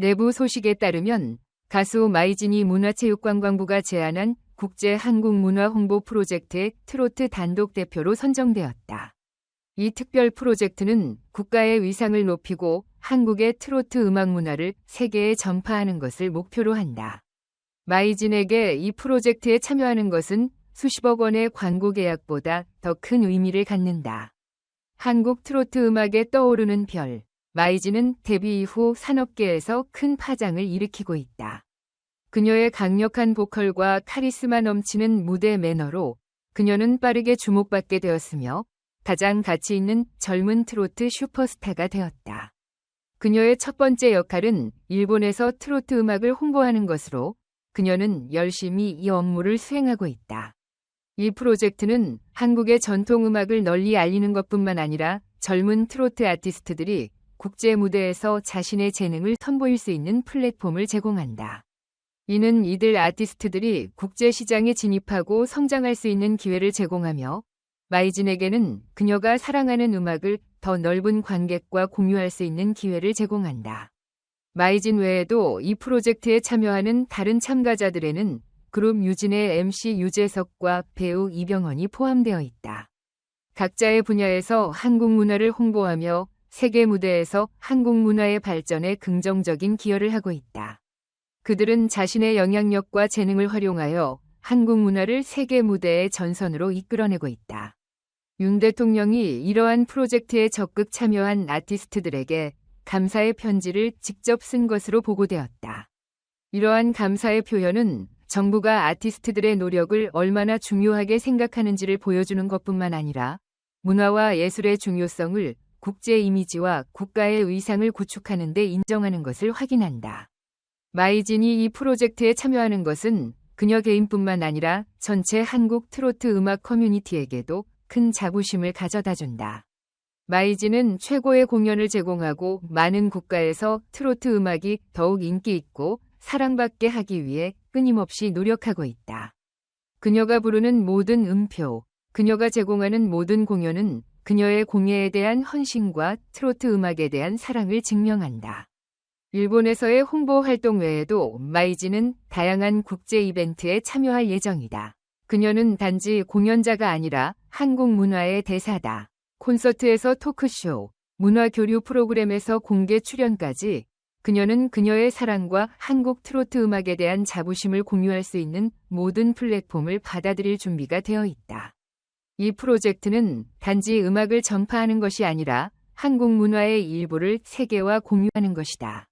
내부 소식에 따르면 가수 마이진이 문화체육관광부가 제안한 국제 한국 문화 홍보 프로젝트의 트로트 단독 대표로 선정되었다. 이 특별 프로젝트는 국가의 위상을 높이고 한국의 트로트 음악 문화를 세계에 전파하는 것을 목표로 한다. 마이진에게 이 프로젝트에 참여하는 것은 수십억 원의 광고 계약보다 더 큰 의미를 갖는다. 한국 트로트 음악에 떠오르는 별, 마이진은 데뷔 이후 산업계에서 큰 파장을 일으키고 있다. 그녀의 강력한 보컬과 카리스마 넘치는 무대 매너로 그녀는 빠르게 주목받게 되었으며 가장 가치 있는 젊은 트로트 슈퍼스타가 되었다. 그녀의 첫 번째 역할은 일본에서 트로트 음악을 홍보하는 것으로 그녀는 열심히 이 업무를 수행하고 있다. 이 프로젝트는 한국의 전통 음악을 널리 알리는 것뿐만 아니라 젊은 트로트 아티스트들이 국제 무대에서 자신의 재능을 선보일 수 있는 플랫폼을 제공한다. 이는 이들 아티스트들이 국제 시장에 진입하고 성장할 수 있는 기회를 제공하며 마이진에게는 그녀가 사랑하는 음악을 더 넓은 관객과 공유할 수 있는 기회를 제공한다. 마이진 외에도 이 프로젝트에 참여하는 다른 참가자들에는 그룹 유진의 MC 유재석과 배우 이병헌이 포함되어 있다. 각자의 분야에서 한국 문화를 홍보하며 세계 무대에서 한국 문화의 발전에 긍정적인 기여를 하고 있다. 그들은 자신의 영향력과 재능을 활용하여 한국 문화를 세계 무대의 전선으로 이끌어내고 있다. 윤 대통령이 이러한 프로젝트에 적극 참여한 아티스트들에게 감사의 편지를 직접 쓴 것으로 보고되었다. 이러한 감사의 표현은 정부가 아티스트들의 노력을 얼마나 중요하게 생각하는지를 보여주는 것뿐만 아니라 문화와 예술의 중요성을 국제 이미지와 국가의 위상을 구축하는 데 인정하는 것을 확인한다. 마이진이 이 프로젝트에 참여하는 것은 그녀 개인뿐만 아니라 전체 한국 트로트 음악 커뮤니티에게도 큰 자부심을 가져다 준다. 마이진은 최고의 공연을 제공하고 많은 국가에서 트로트 음악이 더욱 인기 있고 사랑받게 하기 위해 끊임없이 노력하고 있다. 그녀가 부르는 모든 음표, 그녀가 제공하는 모든 공연은 그녀의 공예에 대한 헌신과 트로트 음악에 대한 사랑을 증명한다. 일본에서의 홍보 활동 외에도 마이지는 다양한 국제 이벤트에 참여할 예정이다. 그녀는 단지 공연자가 아니라 한국 문화의 대사다. 콘서트에서 토크쇼, 문화 교류 프로그램에서 공개 출연까지 그녀는 그녀의 사랑과 한국 트로트 음악에 대한 자부심을 공유할 수 있는 모든 플랫폼을 받아들일 준비가 되어 있다. 이 프로젝트는 단지 음악을 전파하는 것이 아니라 한국 문화의 일부를 세계와 공유하는 것이다.